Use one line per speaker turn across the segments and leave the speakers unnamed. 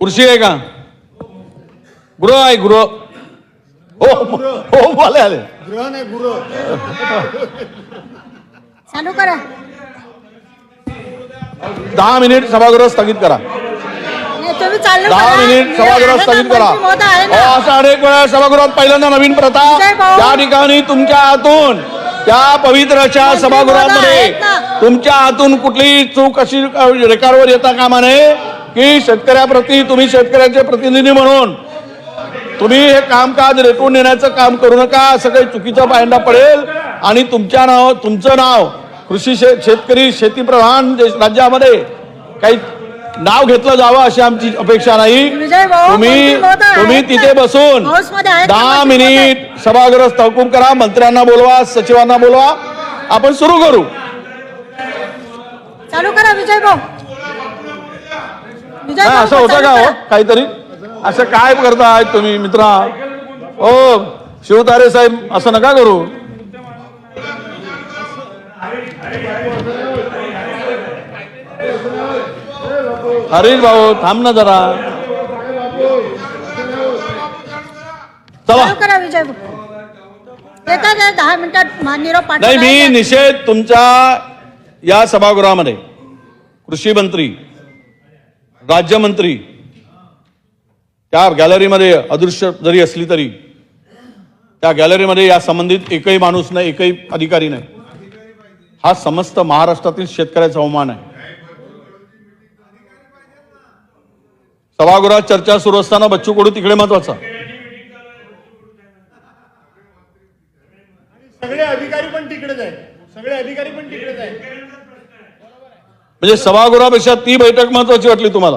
खुर्ची आहे का गृह आहे गृह हो हो आले आले
गृह नाही
चालू करा
दहा मिनिट सभागृह स्थगित करा
नाही तुम्ही चालू
दहा
करा.
मिनिट
मी
सभागृह
आहे ना,
स्थगित करा
मंत्री महोदय आहे ना.
अहो, असं अनेक वेळा सभागृहात पहिल्यांदा नवीन प्रथा
विजय भाऊ.
त्या ठिकाणी तुमच्या हातून त्या पवित्र अशा
मंत्री
सभागृहामध्ये
महोदय आहेत ना.
तुमच्या हातून कुठलीही चूक अशी अ, रेकॉर्डवर येता कामा नये की शेतकऱ्याप्रती तुम्ही शेतकऱ्याचे प्रतिनिधी म्हणून तुम्ही हे कामकाज रेटून नेण्याचं काम करू नका असं काही चुकीचं पायंडा पडेल. आणि तुमच्या नाव तुमचं नाव कृषी शे शेतकरी शेतीप्रधान राज्यामध्ये काही नाव घेतलं जावं अशी आमची अपेक्षा नाही. तुम्ही तुम्ही तिथे? बसून दहा मिनिट सभागृह तहकूब करा मंत्र्यांना बोलवा सचिवांना बोलवा. आपण सुरू करू.
चालू करा विजय भाऊ.
नाही असं होतं का हो. काहीतरी? असं काय करताय तुम्ही मित्रा? हो शिवतारे साहेब असं नका करू. हरीश भाऊ थांब ना जरा. चला.
करा विजय भाऊ येतात आहे दहा मिनिटात मा- निरोप
नाही मी निषेध तुमच्या या सभागृहामध्ये. कृषी मंत्री राज्यमंत्री. त्या गॅलरीमध्ये अदृश्य जरी असली तरी त्या गॅलरीमध्ये या संबंधित एकही माणूस नाही एकही अधिकारी नाही. हा समस्त महाराष्ट्रातील शेतकऱ्याचा अवमान आहे. सभागृहात चर्चा सुरू असताना बच्चू कडू तिकडे महत्त्वाचा.
सगळे अधिकारी पण तिकडेच आहेत. सगळे अधिकारी पण तिकडेच आहेत.
म्हणजे सभागृहापेक्षा ती बैठक महत्वाची वाटली तुम्हाला?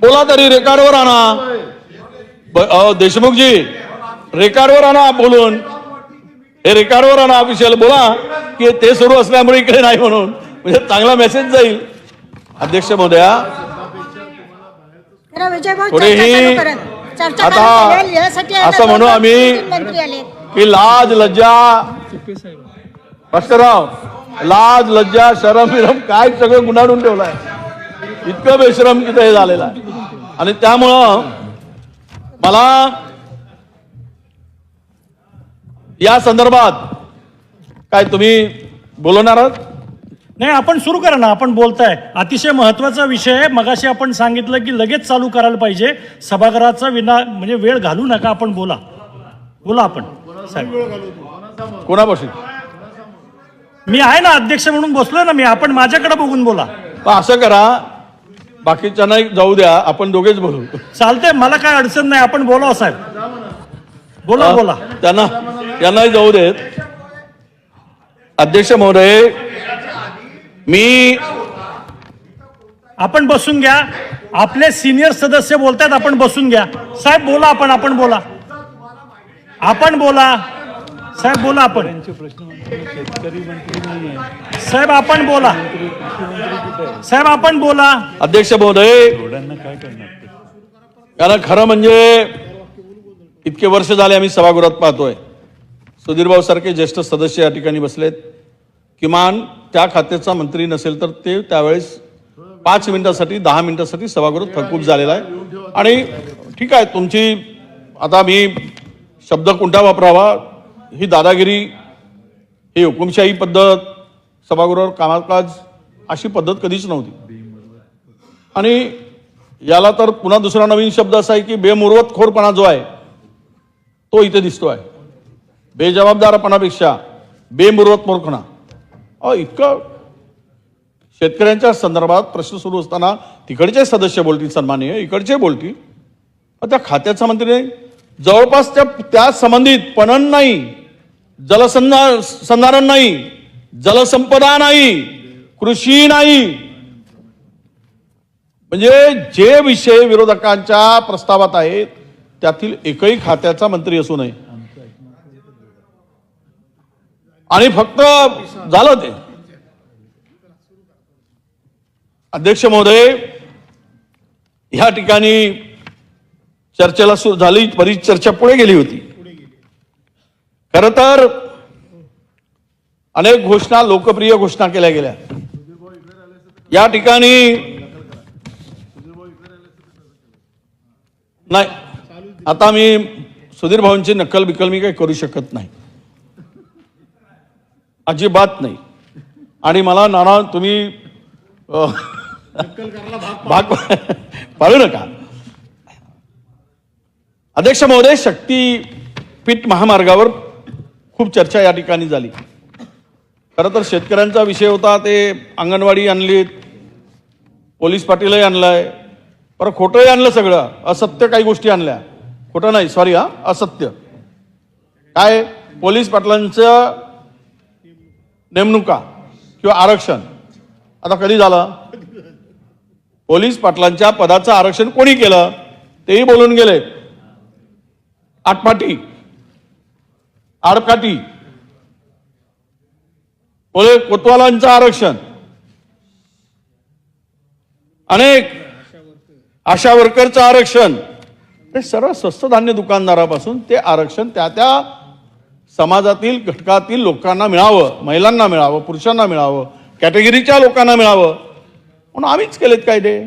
बोला तरी रेकॉर्डवर आणा. देशमुखजी रेकॉर्डवर आणा बोलून. हे रेकॉर्डवर आणा ऑफिशियल बोला की ते सुरू असल्यामुळे इकडे नाही म्हणून. म्हणजे चांगला मेसेज जाईल. अध्यक्ष महोदया.
करा विजय भाऊ
थोडी
चर्चा
ही-
चालू करा. चर्चा
आता
ना
असं म्हणू आम्ही- की लाज लज्जा. भास्करराव लाज लज्जा शरम विरम काय सगळं गुंडाळून ठेवलंय. इतकं बेशरम तिथं हे झालेलं आहे. आणि त्यामुळं मला या संदर्भात काय तुम्ही बोलवणार आहात?
नाही आपण सुरू करा ना आपण बोलताय. अतिशय महत्त्वाचा विषय आहे. मगाशी आपण सांगितलं की लगेच चालू करायला पाहिजे. सभागृहाचा विना म्हणजे वेळ घालू नका आपण बोला. बोला आपण. साहेब.
कोणापासून
मी आहे ना अध्यक्ष म्हणून बसलोय ना मी. आपण माझ्याकडे बघून बोला.
मग असं करा. बाकीच्यांना जाऊ द्या. आपण दोघेच बोलू.
चालतंय मला काय अडचण नाही. आपण बोला साहेब. बोला बोला.
त्यांना त्यांनाही जाऊ देत. अध्यक्ष महोदय मी
आपण बसून घ्या. आपले सिनियर सदस्य बोलतायत आपण बसून घ्या. साहेब बोला आपण आपण बोला. आपण बोला. साहेब बोला आपण. साहेब आपण बोला. साहेब आपण बोला.
अध्यक्ष महोदय कारण खरं म्हणजे इतके वर्ष झाले आम्ही सभागृहात पाहतोय. सुधीरभाऊ सारखे ज्येष्ठ सदस्य या ठिकाणी बसलेत. किमान त्या खात्याचा मंत्री नसेल तर ते त्यावेळेस पाच मिनिटासाठी दहा मिनिटासाठी सभागृह थकूप झालेला आहे. आणि ठीक आहे तुमची आता मी शब्द कोणता वापरावा ही दादागिरी ही हुकुमशाही पद्धत सभागृहावर कामकाज अशी पद्धत कधीच नव्हती. आणि याला तर पुन्हा दुसरा नवीन शब्द असा आहे की बेमुरवतखोरपणा जो आहे तो इथे दिसतो आहे. बेजबाबदारपणापेक्षा बेमुरवत अ अहो इतकं शेतकऱ्यांच्या संदर्भात प्रश्न सुरू असताना तिकडचे सदस्य बोलतील सन्माननीय इकडचे बोलतील. त्या खात्याचा मंत्री जवळपास त्या त्या संबंधित पणन नाही. जलसंधा संधारण नाही जलसंपदा नाही कृषी नाही. म्हणजे जे विषय विरोधकांच्या प्रस्तावात आहेत त्यातील एकही खात्याचा मंत्री असू नये. आणि फक्त झालं ते. अध्यक्ष महोदय ह्या ठिकाणी चर्चेला सुरू झाली बरीच चर्चा पुढे गेली होती. खर तर अनेक घोषणा लोकप्रिय घोषणा केल्या गेल्या. या ठिकाणी नाही आता मी सुधीर भाऊंची नक्कल बिकल मी काही करू शकत नाही. अजिबात नाही. आणि मला नाना तुम्ही भाग पाळू नका. अध्यक्ष महोदय शक्तीपीठ महामार्गावर खूप चर्चा या ठिकाणी झाली. खरं तर शेतकऱ्यांचा विषय होता ते अंगणवाडी आणलीत पोलीस पाटीलही आणलाय. पर खोटंही आणलं सगळं असत्य काही गोष्टी आणल्या. खोटं नाही सॉरी हा असत्य. काय? पोलीस पाटलांचं नेमणुका किंवा आरक्षण. आता कधी झालं? पोलीस पाटलांच्या पदाचं आरक्षण कोणी केलं? तेही बोलून गेले. आटपाटी. आडकाठी. कोतवालांचं आरक्षण. अनेक आशा वर्करचं आरक्षण. हे सर्व स्वस्त धान्य दुकानदारापासून ते आरक्षण त्या त्या समाजातील घटकातील लोकांना मिळावं महिलांना मिळावं पुरुषांना मिळावं कॅटेगरीच्या लोकांना मिळावं. म्हणून आम्हीच केलेत कायदे.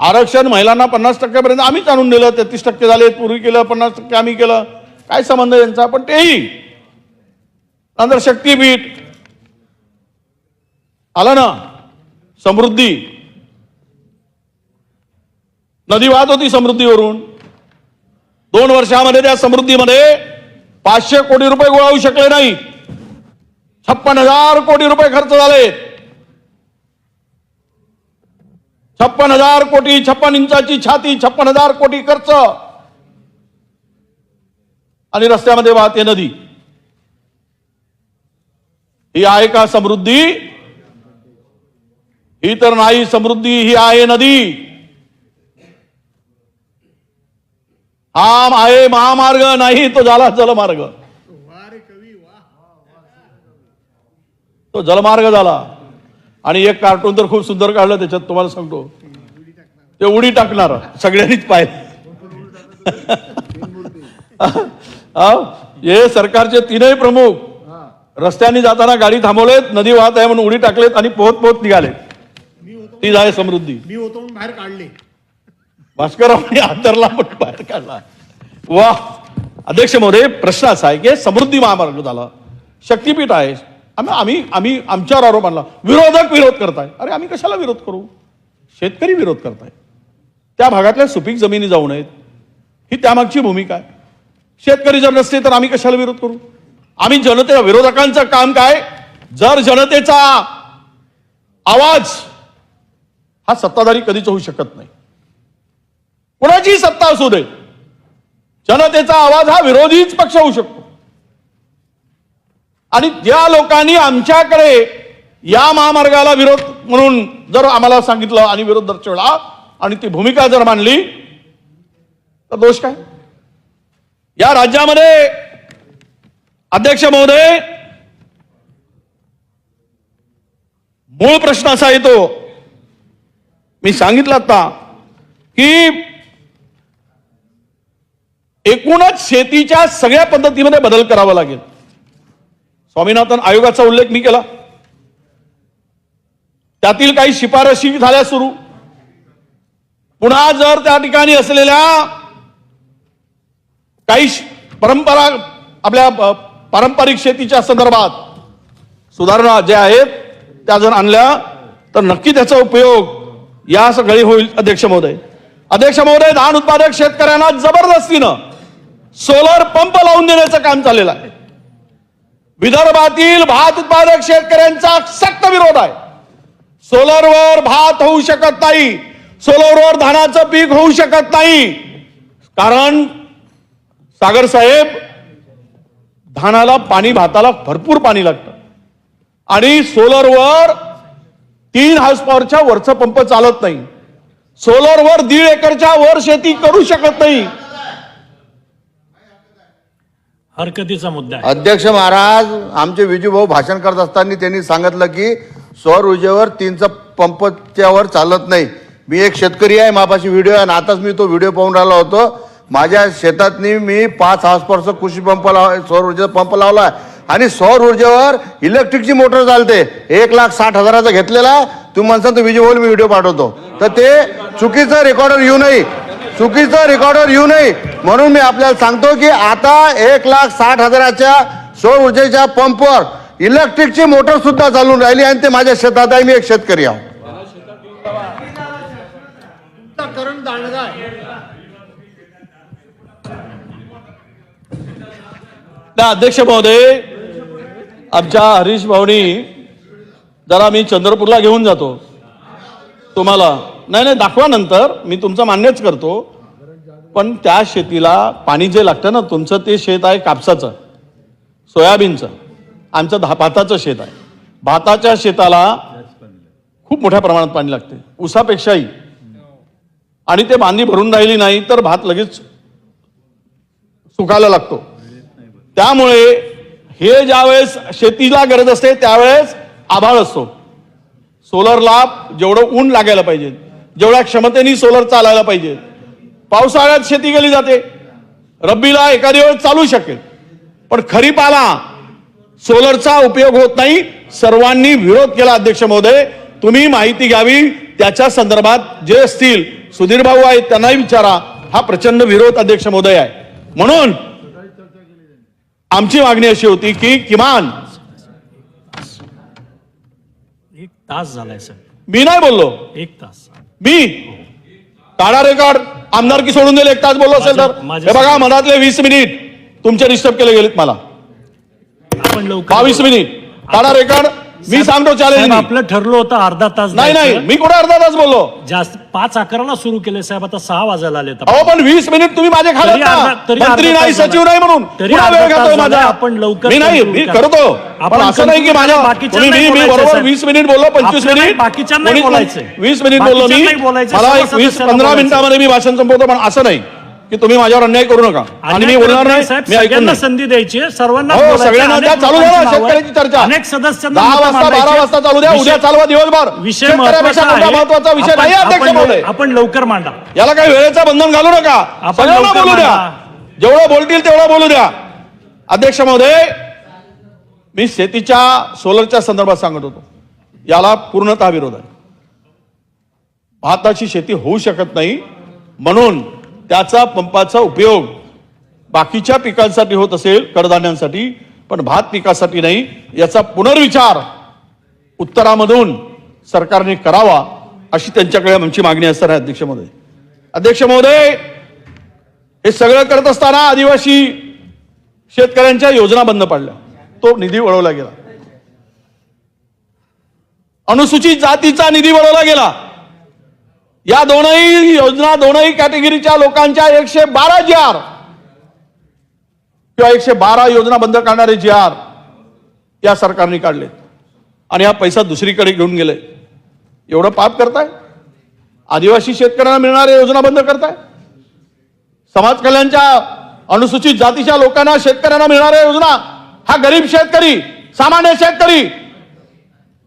आरक्षण महिलांना पन्नास टक्क्यापर्यंत आम्हीच आणून दिलं तेहतीस टक्के झाले पूर्वी केलं पन्नास टक्के आम्ही केलं. काय संबंध यांचा? पण तेही. नंतर शक्तीपीठ. आलं ना? समृद्धी. नदी वाहत होती समृद्धीवरून. दोन वर्षामध्ये त्या समृद्धीमध्ये पाचशे कोटी रुपये गोळा होऊ शकले नाही. छप्पन हजार कोटी रुपये खर्च झाले. छप्पन हजार कोटी छप्पन इंचाची छाती छप्पन हजार कोटी खर्च. आणि रस्त्यामध्ये वाहते नदी. ही आहे का समृद्धी? ही तर नाही समृद्धी ही आहे नदी. हा आहे महामार्ग नाही तो झाला जलमार्ग. तो जलमार्ग झाला. आणि एक कार्टून तर खूप सुंदर काढलं त्याच्यात तुम्हाला सांगतो. ते उडी टाकणार सगळ्यांनीच पाहिलं. हा? हे सरकारचे तीनही प्रमुख रस्त्याने जाताना गाडी थांबवलेत नदी वाहत आहे म्हणून उडी टाकलेत आणि पोहत पोहत निघाले. ती आहे समृद्धी.
मी होतो बाहेर काढले.
भास्कररावांनी आतरला पण बाहेर काढला. वा अध्यक्ष महोदय प्रश्न असा आहे की समृद्धी महामार्ग झाला शक्तीपीठ आहे. आम्ही आम्ही आम्ही आमच्यावर आरोप आणला. विरोधक विरोध करताय. अरे आम्ही कशाला विरोध करू? शेतकरी विरोध करताय. त्या भागातल्या सुपीक जमिनी जाऊ नयेत. ही त्यामागची भूमिका आहे. शेतकरी जर नसते तर आम्ही कशाला विरोध करू? आम्ही जनते विरोधकांचं काम काय? जर जनतेचा आवाज हा सत्ताधारी कधीच होऊ शकत नाही. कोणाची सत्ता असू दे. जनतेचा आवाज हा विरोधीच पक्ष होऊ शकतो. आणि ज्या लोकांनी आमच्याकडे या महामार्गाला विरोध म्हणून जर आम्हाला सांगितलं आणि विरोध दर्शवला आणि ती भूमिका जर मांडली तर दोष काय? या राज्यामध्ये अध्यक्ष महोदय मूळ प्रश्न असा येतो मी सांगितलं आता की एकूणच शेतीच्या सगळ्या पद्धतीमध्ये बदल करावा लागेल. स्वामीनाथन आयोगाचा उल्लेख मी केला. त्यातील काही शिफारशी झाल्या सुरू. पुन्हा जर त्या ठिकाणी असलेल्या काही श- परंपरा आपल्या पारंपरिक शेतीच्या संदर्भात सुधारणा ज्या आहेत त्या जर आणल्या तर नक्की त्याचा उपयोग या सगळी होईल अध्यक्ष महोदय. अध्यक्ष महोदय धान उत्पादक शेतकऱ्यांना जबरदस्तीनं सोलर पंप लावून देण्याचं काम चाललेलं आहे. विदर्भातील भात उत्पादक शेतकऱ्यांचा सक्त विरोध आहे. सोलरवर भात होऊ शकत नाही. सोलरवर धानाचं पीक होऊ शकत नाही. कारण सागर साहेब धानाला पाणी भाताला भरपूर पाणी लागतं. आणि सोलरवर तीन हाऊस पॉवरच्या वरचा पंप चालत नाही. सोलरवर दीड एकरच्या वर शेती करू शकत नाही.
हरकतीचा मुद्दा आहे.
अध्यक्ष महाराज आमचे विजूभाऊ भाषण करत असताना त्यांनी सांगितलं की सौर ऊर्जेवर तीनचा पंपच्यावर चालत नाही. मी एक शेतकरी आहे मापाशी व्हिडिओ आहे आणि आताच मी तो व्हिडिओ पाहून राहिलो होतो. माझ्या शेतातनी मी पाच हॉर्सपॉवरचा कृषी पंप लाव सौर ऊर्जेचा पंप लावला आणि सौर ऊर्जेवर इलेक्ट्रिकची मोटर चालते. एक लाख साठ हजाराचा घेतलेला तुम्ही तो तर होईल मी व्हिडिओ पाठवतो. तर ते चुकीचं रेकॉर्डर येऊ नये. चुकीचं रेकॉर्डर येऊ नये. म्हणून मी आपल्याला सांगतो की आता एक लाख साठ हजाराच्या सौर ऊर्जेच्या पंपवर इलेक्ट्रिकची मोटर सुद्धा चालून राहिली आणि ते माझ्या शेतात आहे. मी एक शेतकरी आहो
तुमचा करण दांडगा आहे
त्या अध्यक्ष महोदय आमच्या हरीश भाऊनी जरा मी चंद्रपूरला घेऊन जातो. तुम्हाला नाही नाही दाखवा नंतर मी तुमचं मान्यच करतो. पण त्या शेतीला पाणी जे लागतं ना तुमचं ते शेत आहे कापसाचं सोयाबीनचं. आमचं धा- भाताचं शेत आहे. भाताच्या शेताला खूप मोठ्या प्रमाणात पाणी लागते उसापेक्षाही. आणि ते बांधी भरून राहिली नाही तर भात लगेच सुकायला लागतो. त्यामुळे हे ज्यावेळेस शेतीला गरज असते त्यावेळेस आभाळ असतो. सोलरला जेवढं ऊन लागायला पाहिजे जेवढ्या क्षमतेने सोलर चालायला पाहिजे. पावसाळ्यात शेती केली जाते. रब्बीला एखादी वेळ चालू शकेल. पण खरीपाला सोलरचा उपयोग होत नाही. सर्वांनी विरोध केला अध्यक्ष महोदय तुम्ही माहिती घ्यावी. त्याच्या संदर्भात जे असतील सुधीर भाऊ आहेत त्यांनाही विचारा. हा प्रचंड विरोध अध्यक्ष महोदय आहे. म्हणून आमची मागणी अशी होती की किमान
एक तास झालाय सर.
मी नाही बोललो.
एक तास.
मी. काढा. रेकॉर्ड आमदारकी सोडून दिले एक तास बोललो असेल तर.
माझ्या-
हे बघा मधातले वीस मिनिट तुमचे डिस्टर्ब केले गेलेत मला.
आपण लवकर
बावीस मिनिट. काढा. रेकॉर्ड मी सांगतो चॅलेंज
आपलं ठरलं होतं अर्धा तास
नाही नाही. मी कुठे अर्धा तास बोललो
जास्त पाच अकराला सुरू केले साहेब आता सहा वाजायला आले
अहो पण वीस मिनिट तुम्ही माझे
तरी
मंत्री नाही सचिव. नाही म्हणून वेळ घेतोय माझा
आपण लवकर
मी नाही मी
करा.
करतो
आपण
पण असं नाही की माझ्या मी मी बरोबर. वीस मिनिट बोललो पंचवीस मिनिट
बोलायचंय.
वीस मिनिट बोललो मी मला एक वीस पंधरा. मिनिटामध्ये मी भाषण संपवतो पण असं नाही की तुम्ही माझ्यावर अन्याय करू नका. आणि मी बोलणार नाही मी ऐकून
संधी द्यायची सर्वांना
हो. सगळ्यांना द्या चालू द्या. शेतकऱ्याची चर्चा.
अनेक सदस्यांना
दहा वाजता बारा. वाजता चालू द्या उद्या चालवा दिवसभर.
विषय
महत्त्वाचा विषय नाही अध्यक्ष
आपण
महोदय
लव- आपण लवकर मांडा.
याला काही वेळेचा बंधन घालू नका.
आपण
बोलू द्या. जेवढं बोलतील तेवढं बोलू द्या. अध्यक्ष महोदय मी शेतीच्या सोलरच्या संदर्भात सांगत होतो. याला पूर्णतः विरोध आहे. भाताची शेती होऊ शकत नाही. म्हणून त्याचा पंपाचा उपयोग बाकीच्या पिकांसाठी होत असेल कडधान्यांसाठी पण भात पिकासाठी नाही याचा पुनर्विचार उत्तरामधून सरकारने करावा अशी त्यांच्याकडे आमची मागणी असणार आहे अध्यक्ष महोदय. अध्यक्ष महोदय हे सगळं करत असताना आदिवासी शेतकऱ्यांच्या योजना बंद पडल्या. तो निधी वळवला गेला. अनुसूचित जातीचा निधी वळवला गेला. या दोनही योजना दोनही कॅटेगरीच्या लोकांच्या एकशे बारा जी आर किंवा एकशे बारा योजना बंद करणारे जी आर या सरकारने काढले. आणि हा पैसा दुसरीकडे घेऊन गेले. एवढं पाप करताय? आदिवासी शेतकऱ्यांना मिळणाऱ्या योजना बंद करताय? समाज कल्याणच्या अनुसूचित जातीच्या लोकांना शेतकऱ्यांना मिळणाऱ्या योजना हा गरीब शेतकरी सामान्य शेतकरी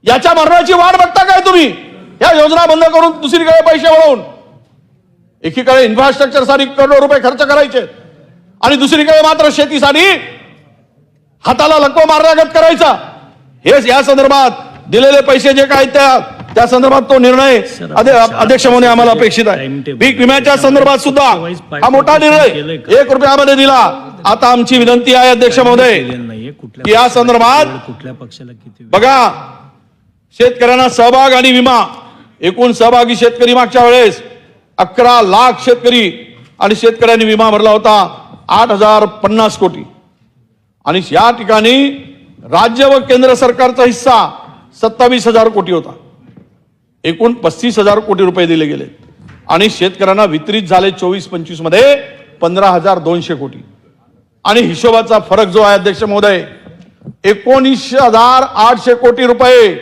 याच्या मरणाची वाट बघता काय तुम्ही? या योजना बंद करून दुसरीकडे पैसे वळवून. एकीकडे इन्फ्रास्ट्रक्चरसाठी करोडो रुपये खर्च करायचे. आणि दुसरीकडे मात्र शेतीसाठी हाताला लकवा मारण्यागत करायचा. हेच या संदर्भात दिलेले पैसे जे काय त्या त्या संदर्भात तो निर्णय अध्य- अध्यक्ष म्हणून आम्हाला अपेक्षित आहे. पीक विम्याच्या संदर्भात सुद्धा हा मोठा निर्णय एक रुपयामध्ये दिला. आता आमची विनंती आहे अध्यक्ष महोदय की या संदर्भात
कुठल्या पक्षाला किती
बघा शेतकऱ्यांना सहभाग आणि विमा एकूण सहभागी शेतकरी मागच्या वेळेस अकरा लाख शेतकरी आणि शेतकऱ्यांनी विमा भरला होता आठ हजार पन्नास कोटी. आणि या ठिकाणी राज्य व केंद्र सरकारचा हिस्सा सत्तावीस हजार कोटी होता. एकूण पस्तीस हजार कोटी रुपये दिले गेले. आणि शेतकऱ्यांना वितरित झाले चोवीस पंचवीसमध्ये पंधरा हजार दोनशे कोटी. आणि हिशोबाचा फरक जो आहे अध्यक्ष महोदय एकोणीसशे हजार आठशे कोटी रुपये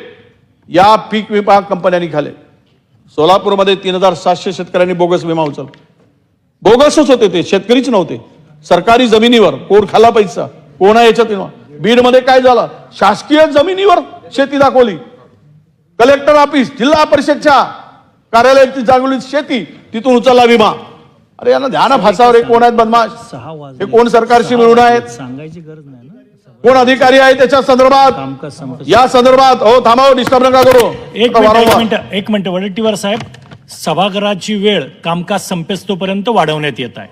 या पीक विमा कंपन्यांनी खाले. सोलापूरमध्ये तीन हजार सातशे शेतकऱ्यांनी बोगस विमा उचलला. बोगसच होते ते शेतकरीच नव्हते. सरकारी जमिनीवर कोण खाला पैसा कोण याच्यात विमा? बीडमध्ये काय झालं? शासकीय जमिनीवर शेती दाखवली. कलेक्टर ऑफिस जिल्हा परिषदच्या कार्यालयाची जागोली शेती तिथून उचलला विमा. अरे यांना ध्यान फासावर हे कोण आहेत बदमाश?
सहा
हे कोण सरकारशी मिळून आहेत?
सांगायची गरज नाही
कोण अधिकारी आहे त्याच्या संदर्भात? या संदर्भात हो थांबाव डिस्टर्ब नका करू.
एक मिनिट एक. मिनिट वडेट्टीवार साहेब सभागृहाची वेळ कामकाज संपेस्तोपर्यंत वाढवण्यात येत आहे.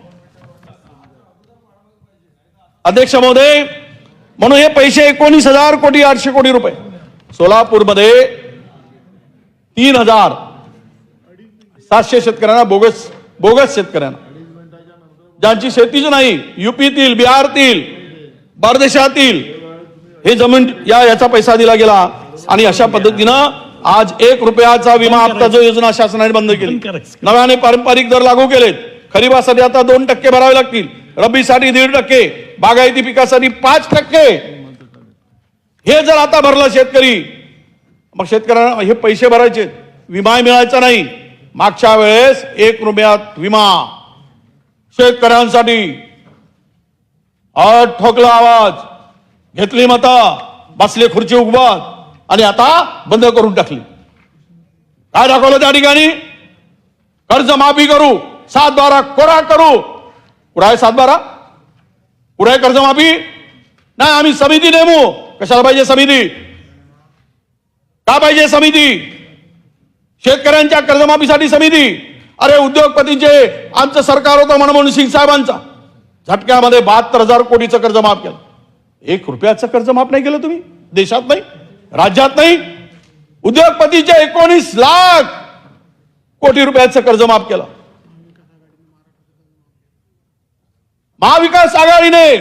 अध्यक्ष महोदय म्हणून हे पैसे एकोणीस हजार कोटी आठशे कोटी रुपये. सोलापूरमध्ये तीन हजार सातशे शेतकऱ्यांना बोगस बोगस शेतकऱ्यांना. ज्यांची शेतीच नाही युपीतील बिहारतील परदेशातील हे जमीन या याचा पैसा दिला गेला आणि अशा पद्धतीनं आज एक रुपयाचा विमा हप्ता जो योजना शासनाने बंद केली. नव्याने पारंपरिक दर लागू केलेत. खरीपासाठी आता दोन टक्के भरावे लागतील. रब्बीसाठी दीड टक्के बागायती पिकासाठी पाच टक्के. हे जर आता भरलं शेतकरी मग शेतकऱ्यांना हे पैसे भरायचे विमा मिळायचा नाही. मागच्या वेळेस एक रुपयात विमा. शेतकऱ्यांसाठी आठ ठोकला आवाज. घेतली मता बसले खुर्ची उगवत. आणि आता बंद करून टाकली. काय दाखवलं त्या ठिकाणी? कर्ज माफी करू सात बारा कोरा करू. कुठं आहे सात बारा? कुठं आहे कर्जमाफी नाही आम्ही समिती नेमू. कशाला पाहिजे समिती? का पाहिजे समिती? शेतकऱ्यांच्या कर्जमाफीसाठी समिती? अरे उद्योगपतींचे आमचं सरकार होतं मनमोहन सिंग साहेबांचा झटक्यामध्ये बहात्तर हजार कोटीचं कर्ज माफ केलं. एक रुपयाचं कर्ज माफ नाही केलं तुम्ही? देशात नाही राज्यात नाही. उद्योगपतीचे एकोणीस लाख कोटी रुपयाचं कर्ज माफ केलं. महाविकास आघाडीने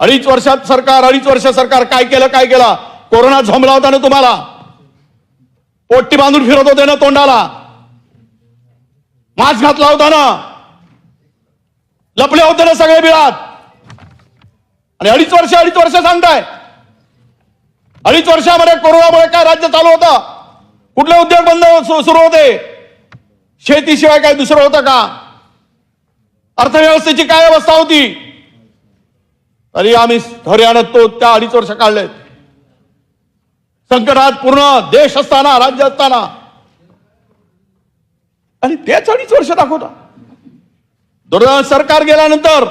अडीच वर्षात सरकार अडीच वर्ष सरकार काय केलं काय केला? कोरोना झोंबला होता ना तुम्हाला? पोट्टी बांधून फिरत होते ना तोंडाला? मास्क घातला होता ना? लपले होते ना सगळे बिळात. आणि अडीच वर्ष अडीच वर्ष सांगताय. अडीच वर्षामध्ये कोरोनामुळे काय राज्य चालू होतं? कुठले उद्योग बंद सुरू होते? शेतीशिवाय काय दुसरं होतं का? अर्थव्यवस्थेची काय अवस्था होती? तरी आम्ही धैर्यानं तो त्या अडीच वर्ष काढलेत. संकटात पूर्ण देश असताना राज्य असताना. आणि तेच अडीच वर्ष दाखवता. दुर्दैवाने सरकार गेल्यानंतर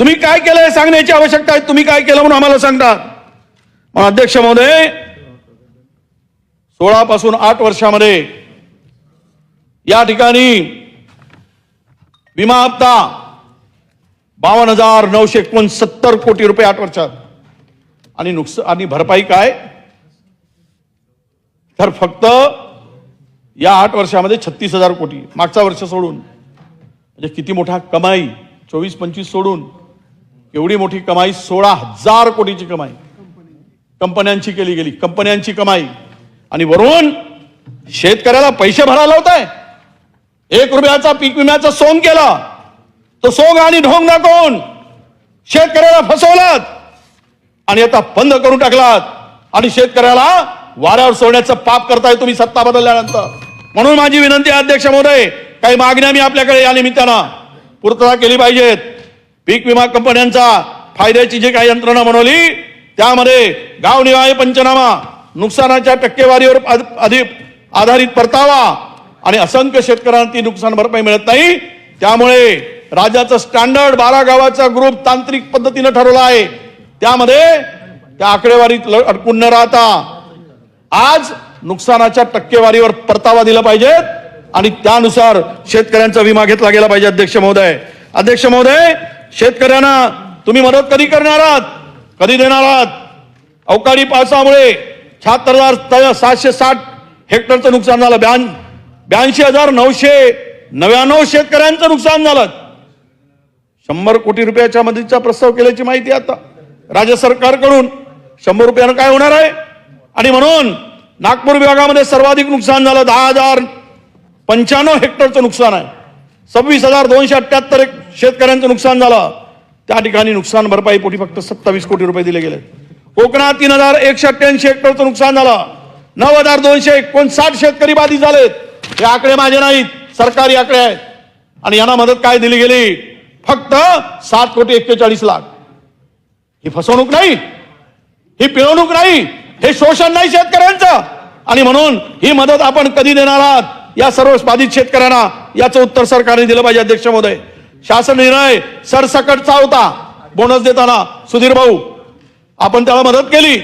तुम्ही काय केलं हे सांगण्याची आवश्यकता आहे? तुम्ही काय केलं म्हणून आम्हाला सांगता मग अध्यक्ष महोदय सोळा पासून आठ वर्षामध्ये या ठिकाणी विमा हप्ता बावन्न हजार नऊशे एकोणसत्तर कोटी रुपये आठ वर्षात. आणि नुकसान आणि भरपाई काय? तर फक्त या आठ वर्षामध्ये छत्तीस हजार कोटी. मागचा वर्ष सोडून. म्हणजे किती मोठा कमाई? चोवीस पंचवीस सोडून एवढी मोठी कमाई सोळा हजार कोटीची कमाई. कंपन्यांची केली गेली. कंपन्यांची कमाई. आणि वरून शेतकऱ्याला पैसे भरायला होत आहे एक रुपयाचा पीक विम्याचा सोंग केला. तो सोंग आणि ढोंग दाखवून शेतकऱ्याला फसवलात. आणि आता बंद करून टाकलात. आणि शेतकऱ्याला वाऱ्यावर सोडण्याचं पाप करताय तुम्ही सत्ता बदलल्यानंतर. म्हणून माझी विनंती अध्यक्ष महोदय काही मागण्या मी आपल्याकडे या निमित्तानं पूर्तता केली पाहिजेत. पीक विमा कंपन्यांचा फायद्याची जी काही यंत्रणा बनवली त्यामध्ये गावनिहाय पंचनामा नुकसानाच्या टक्केवारीवर अधिक आधारित परतावा आणि असंख्य शेतकऱ्यांना ती नुकसान भरपाई मिळत नाही. त्यामुळे राज्याचं स्टँडर्ड बारा गावाचा ग्रुप तांत्रिक पद्धतीनं ठरवला आहे. त्यामध्ये त्या आकडेवारीत अडकून न राहता आज नुकसानाच्या टक्केवारीवर परतावा दिला पाहिजेत. आणि त्यानुसार शेतकऱ्यांचा विमा घेतला गेला पाहिजे अध्यक्ष महोदय. अध्यक्ष महोदय शेतकऱ्यांना तुम्ही मदत कधी करणार आहात? कधी देणार आहात? अवकाळी पावसामुळे शहात्तर हजार सातशे साठ हेक्टरचं नुकसान झालं. ब्या ब्याऐंशी हजार नऊशे नव्याण्णव शेतकऱ्यांचं नुकसान झालं. शंभर कोटी रुपयाच्या मदतीचा प्रस्ताव केल्याची माहिती आता राज्य सरकारकडून. शंभर रुपयानं काय होणार आहे? आणि म्हणून नागपूर विभागामध्ये सर्वाधिक नुकसान झालं. दहा हजार पंच्याण्णव हेक्टरचं नुकसान आहे. सव्वीस हजार दोनशे अठ्ठ्याहत्तर एक शेतकऱ्यांचं नुकसान झालं. त्या ठिकाणी नुकसान भरपाईपोटी फक्त सत्तावीस कोटी रुपये दिले गेले. कोकणात तीन हजार एकशे अठ्ठ्याऐंशी हेक्टरचं नुकसान झालं. नऊ हजार दोनशे एकोणसाठ शेतकरी बाधित झालेत. हे आकडे माझे नाहीत. सरकारी आकडे आहेत. आणि यांना मदत काय दिली गेली? फक्त सात कोटी एक्केचाळीस लाख. ही फसवणूक नाही. ही पिळवणूक नाही. हे शोषण नाही शेतकऱ्यांचं. आणि म्हणून ही मदत आपण कधी देणार आहात? या सर्व बाधित शेतकऱ्यांना याचं उत्तर सरकारने दिलं पाहिजे अध्यक्ष महोदय. शासन निर्णय सरसकटचा होता. बोनस देताना सुधीर भाऊ आपण त्याला मदत केली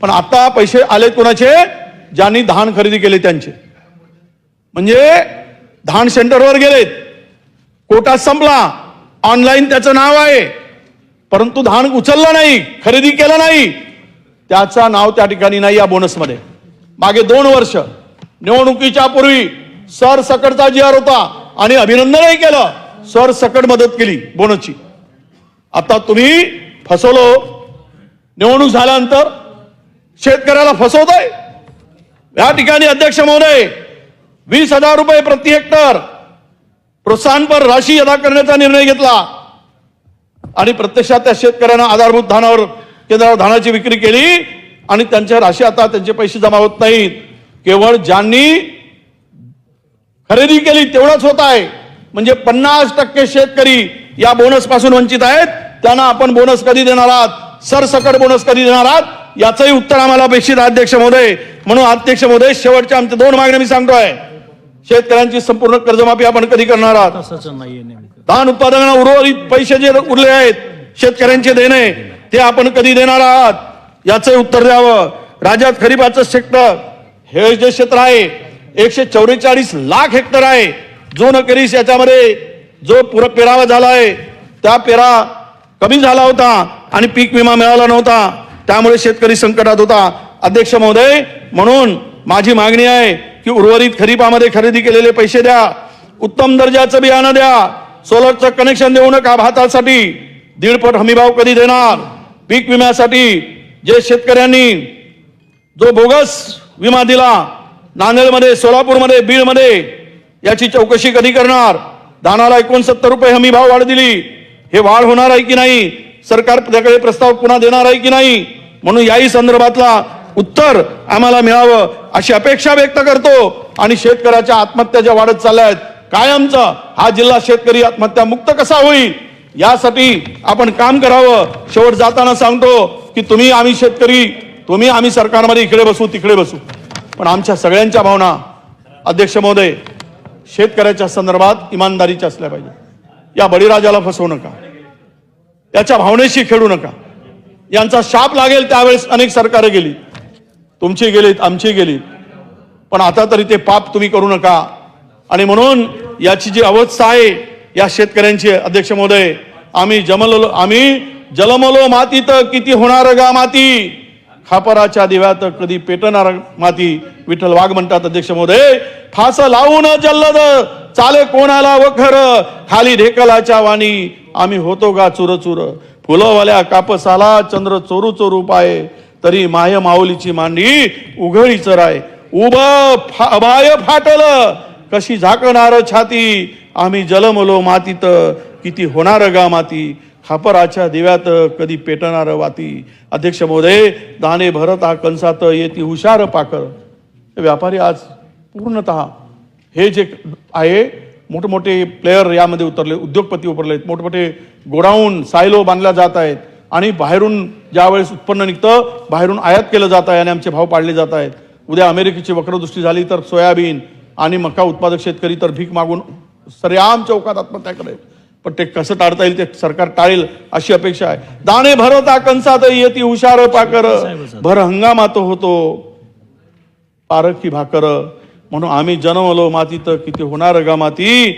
पण आता पैसे आले कोणाचे? ज्यांनी धान खरेदी केले त्यांचे. म्हणजे धान सेंटरवर गेलेत. कोटा संपला. ऑनलाईन त्याचं नाव आहे. परंतु धान उचललं नाही खरेदी केलं नाही. त्याचा नाव त्या ठिकाणी नाही या बोनसमध्ये. मागे दोन वर्ष निवडणुकीच्या पूर्वी सर सकटचा जी आर होता आणि अभिनंदनही केलं. सर सकट मदत केली बोनसची. आता तुम्ही फसवलो. निवडणूक झाल्यानंतर शेतकऱ्याला फसवताय. या ठिकाणी अध्यक्ष महोदय वीस हजार रुपये प्रति हेक्टर प्रोत्साहनपर राशी अदा करण्याचा निर्णय घेतला. आणि प्रत्यक्षात त्या शेतकऱ्यांना आधारभूत धानावर केंद्रावर धानाची विक्री केली आणि त्यांच्या राशी आता त्यांचे पैसे जमा होत नाहीत. केवळ ज्यांनी खरेदी केली तेवढंच होत आहे. म्हणजे पन्नास टक्के शेतकरी या बोनसपासून वंचित आहेत. त्यांना आपण बोनस कधी देणार आहात? सरसकट बोनस कधी देणार आहात? याचंही उत्तर आम्हाला अपेक्षित अध्यक्ष महोदय. म्हणून अध्यक्ष महोदय शेवटच्या आमच्या दोन मागण्या मी सांगतोय. शेतकऱ्यांची संपूर्ण कर्जमाफी आपण कधी करणार आहात? धान उत्पादनाला उर्वरित पैसे जे उरले आहेत शेतकऱ्यांचे देणे ते आपण कधी देणार आहात? याचं उत्तर द्यावं. राज्यात खरीपाचं सेक्टर हे जे क्षेत्र आहे एकशे चौवेचाळीस लाख हेक्टर आहे. जो न करीस याच्यामध्ये जो पुर पेरावा झाला आहे त्या पेरा कमी झाला होता आणि पीक विमा मिळाला नव्हता. त्यामुळे शेतकरी संकटात होता. अध्यक्ष महोदय म्हणून माझी मागणी आहे की उर्वरित खरीपामध्ये खरेदी केलेले पैसे द्या. उत्तम दर्जाचं बियाणं द्या. सोलरचं कनेक्शन देऊ नका भातासाठी. दीडपट हमीभाव कधी देणार? पीक विम्यासाठी जे शेतकऱ्यांनी जो बोगस विमा दिला नांदेडमध्ये सोलापूरमध्ये बीडमध्ये याची चौकशी कधी करणार? धानाला एकोणसत्तर रुपये हमी भाव वाढ दिली हे वाढ होणार आहे की नाही? सरकार त्याकडे प्रस्ताव पुन्हा देणार आहे की नाही? म्हणून याही संदर्भातला उत्तर आम्हाला मिळावं अशी अपेक्षा व्यक्त करतो. आणि शेतकऱ्याच्या आत्महत्या ज्या वाढत चालल्या आहेत कायमचा हा जिल्हा शेतकरी आत्महत्या मुक्त कसा होईल? यासाठी आपण काम करावं. शेवट जाताना सांगतो की तुम्ही आम्ही शेतकरी तुम्ही आम्ही सरकारमध्ये इकडे बसू तिकडे बसू. पण आमच्या सगळ्यांच्या भावना अध्यक्ष महोदय शेतकऱ्याच्या संदर्भात इमानदारीच्या असल्या पाहिजे या बळीराजाला फसवू नका. याच्या भावनेशी खेळू नका. यांचा शाप लागेल त्यावेळेस अनेक सरकार गेली. तुमची गेलीत आमची गेलीत. पण आता तरी ते पाप तुम्ही करू नका. आणि म्हणून याची जी अवस्था आहे या शेतकऱ्यांची अध्यक्ष महोदय आम्ही जमलो आम्ही जलमलो मातीत किती होणार गा माती? खापराच्या दिव्यात कधी पेटणार माती? विठ्ठल वाघ म्हणतात अध्यक्ष महोदय. फास लावून जल्लद. चाले कोणाला वखर? खाली ढेकलाच्या वाणी. आम्ही होतो गा चुर चुर फुलवाल्या कापसाला चंद्र चोरू चोरू पाय तरी माय माऊलीची मांडी उघळी चराय उभ फा बाय फाटल. कशी झाकणार छाती? आम्ही जलमलो मातीत. किती होणार गा माती? खापराच्या दिव्यात कधी पेटणार वाती? अध्यक्ष महोदय दाने भरत हा कंसात येती हुशार पाकर. व्यापारी आज पूर्णत हे जे आहे मोठमोठे प्लेयर यामध्ये उतरले उद्योगपती उतरले मोठमोठे गोडाऊन सायलो बांधल्या जात आहेत आणि बाहेरून ज्यावेळेस उत्पन्न निघतं बाहेरून आयात केलं जात आहे आणि आमचे भाव पाडले जात आहेत. उद्या अमेरिकेची वक्रदृष्टी झाली तर सोयाबीन आणि मका उत्पादक शेतकरी तर भीक मागून सरेआम चौकात आत्महत्या करेल. पण ते कसं टाळता येईल ते सरकार टाळेल अशी अपेक्षा आहे. दाणे भरता कंसात येती हुशार पाकर भर हंगामात होतो. पारखी भाकर. म्हणून आम्ही जन्मलो मातीत किती होणार गा माती?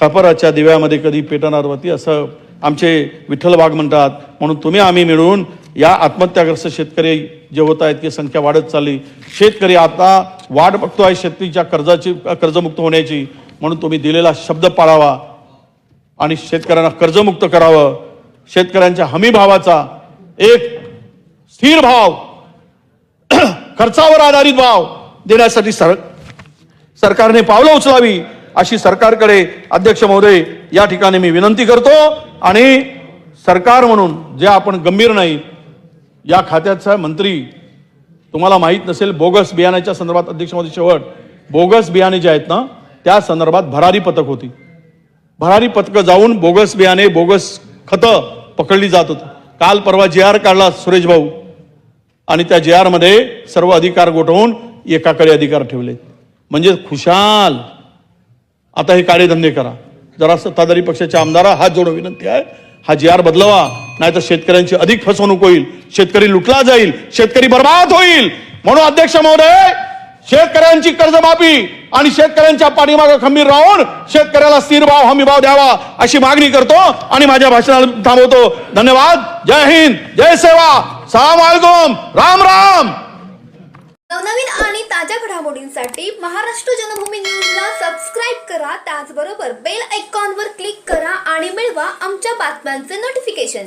खापराच्या दिव्यामध्ये कधी पेटणार वती? असं आमचे विठ्ठल वाघ म्हणतात. म्हणून तुम्ही आम्ही मिळून या आत्महत्याग्रस्त शेतकरी जे होत आहेत ती संख्या वाढत चालली. शेतकरी आता वाट बघतोय शेतीच्या कर्जाची कर्जमुक्त होण्याची. म्हणून तुम्ही दिलेला शब्द पाळावा. आणि शेतकऱ्यांना कर्जमुक्त करावं. शेतकऱ्यांच्या हमी भावाचा एक स्थिर भाव खर्चावर आधारित भाव देण्यासाठी सर सरकारने पावलं उचलावी अशी सरकारकडे अध्यक्ष महोदय या ठिकाणी मी विनंती करतो. आणि सरकार म्हणून जे आपण गंभीर नाही या खात्याचा मंत्री तुम्हाला माहीत नसेल बोगस बियाण्याच्या संदर्भात अध्यक्ष महोदय शेवट बोगस बियाणे जे आहेत ना त्या संदर्भात भरारी पथक होती. भरारी पथकं जाऊन बोगस बियाणे बोगस खतं पकडली जात होती. काल परवा जे आर काढला सुरेश भाऊ. आणि त्या जे आरमध्ये सर्व अधिकार गोठवून एकाकडे अधिकार ठेवले. म्हणजे खुशाल. आता हे काळेधंदे करा. जरा सत्ताधारी पक्षाच्या आमदारा हात जोडून विनंती आहे. हा जी आर बदलवा. नाही तर शेतकऱ्यांची अधिक फसवणूक होईल. शेतकरी लुटला जाईल. शेतकरी बर्बाद होईल. म्हणून अध्यक्ष महोदय शेतकऱ्यांची कर्जमाफी आणि शेतकऱ्यांच्या पाठीमागे खंबीर राहून शेतकऱ्याला स्थिर भाव हमी भाव द्यावा अशी मागणी करतो आणि माझ्या भाषणाला थांबवतो. धन्यवाद. जय हिंद. जय सेवा. सलाम वालेकुम राम राम.
नवनवीन आणि ताज्या घडामोडींसाठी महाराष्ट्र जनभूमी न्यूजला सबस्क्राईब करा. त्याचबरोबर बेल आयकॉनवर क्लिक करा आणि मिळवा आमच्या बातम्यांचे नोटिफिकेशन